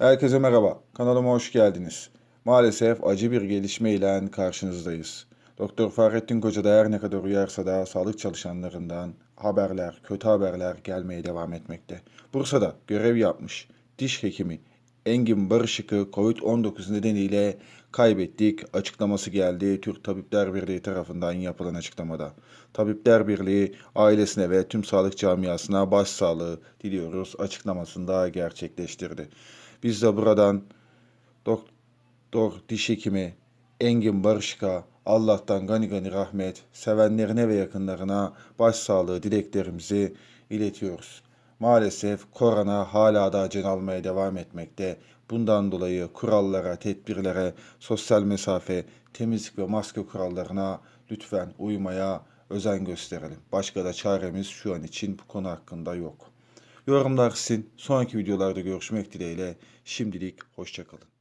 Herkese merhaba, kanalıma hoş geldiniz. Maalesef acı bir gelişme ile karşınızdayız. Doktor Fahrettin Koca da her ne kadar uyarsa da sağlık çalışanlarından haberler, kötü haberler gelmeye devam etmekte. Bursa'da görev yapmış diş hekimi Engin Barışık'ı Covid-19 nedeniyle kaybettik açıklaması geldi Türk Tabipler Birliği tarafından yapılan açıklamada. Tabipler Birliği ailesine ve tüm sağlık camiasına başsağlığı diliyoruz açıklamasında gerçekleştirdi. Biz de buradan doktor diş hekimi Engin Barışık'a Allah'tan gani gani rahmet, sevenlerine ve yakınlarına başsağlığı dileklerimizi iletiyoruz. Maalesef korona hala da can almaya devam etmekte. Bundan dolayı kurallara, tedbirlere, sosyal mesafe, temizlik ve maske kurallarına lütfen uymaya özen gösterelim. Başka da çaremiz şu an için bu konu hakkında yok. Yorumlar sizin. Sonraki videolarda görüşmek dileğiyle. Şimdilik hoşçakalın.